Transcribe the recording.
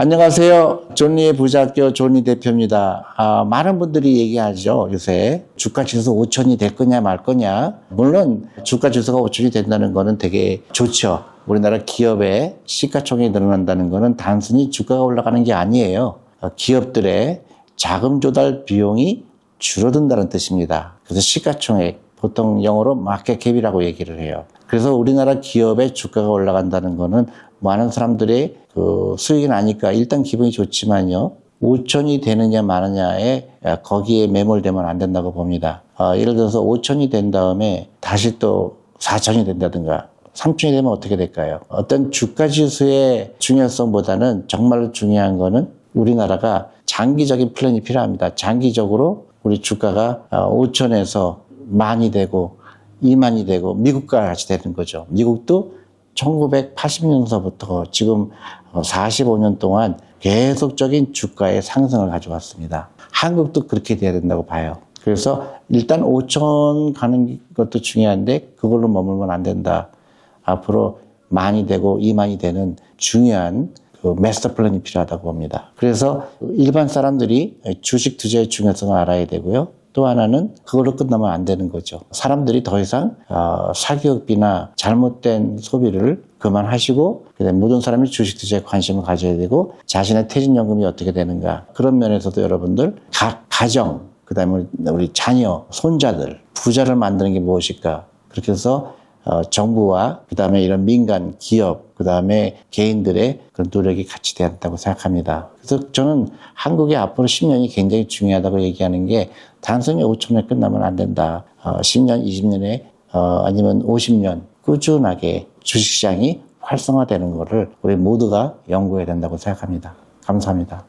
안녕하세요. 존리의 부자학교 존리 대표입니다. 아, 많은 분들이 얘기하죠. 요새 주가 지수 5천이 될 거냐 말 거냐. 물론 주가 지수가 5천이 된다는 거는 되게 좋죠. 우리나라 기업의 시가총액이 늘어난다는 거는 단순히 주가가 올라가는 게 아니에요. 어, 기업들의 자금 조달 비용이 줄어든다는 뜻입니다. 그래서 시가총액, 보통 영어로 마켓캡이라고 얘기를 해요. 그래서 우리나라 기업의 주가가 올라간다는 거는 많은 사람들이 그 수익이 나니까 일단 기분이 좋지만요. 5천이 되느냐 마느냐에 거기에 매몰되면 안 된다고 봅니다. 어, 예를 들어서 5천이 된 다음에 다시 또 4천이 된다든가 3천이 되면 어떻게 될까요? 어떤 주가 지수의 중요성보다는 정말로 중요한 거는 우리나라가 장기적인 플랜이 필요합니다. 장기적으로 우리 주가가 5천에서 만이 되고 2만이 되고 미국과 같이 되는 거죠. 미국도 1980년서부터 지금 45년 동안 계속적인 주가의 상승을 가져왔습니다. 한국도 그렇게 돼야 된다고 봐요. 그래서 일단 5천 가는 것도 중요한데 그걸로 머물면 안 된다. 앞으로 만이 되고 2만이 되는 중요한 그 마스터 플랜이 필요하다고 봅니다. 그래서 일반 사람들이 주식 투자의 중요성을 알아야 되고요. 또 하나는 그걸로 끝나면 안 되는 거죠. 사람들이 더 이상 어, 사기업이나 잘못된 소비를 그만하시고 그다음 모든 사람이 주식 투자에 관심을 가져야 되고 자신의 퇴직연금이 어떻게 되는가 그런 면에서도 여러분들 각 가정 그다음에 우리 자녀 손자들 부자를 만드는 게 무엇일까 그렇게 해서 어, 정부와 그다음에 이런 민간 기업 그다음에 개인들의 그런 노력이 같이 한다고 생각합니다. 그래서 저는 한국의 앞으로 10년이 굉장히 중요하다고 얘기하는 게 단순히 5천에 끝나면 안 된다. 어, 10년, 20년에 어, 아니면 50년 꾸준하게 주식시장이 활성화되는 것을 우리 모두가 연구해야 된다고 생각합니다. 감사합니다.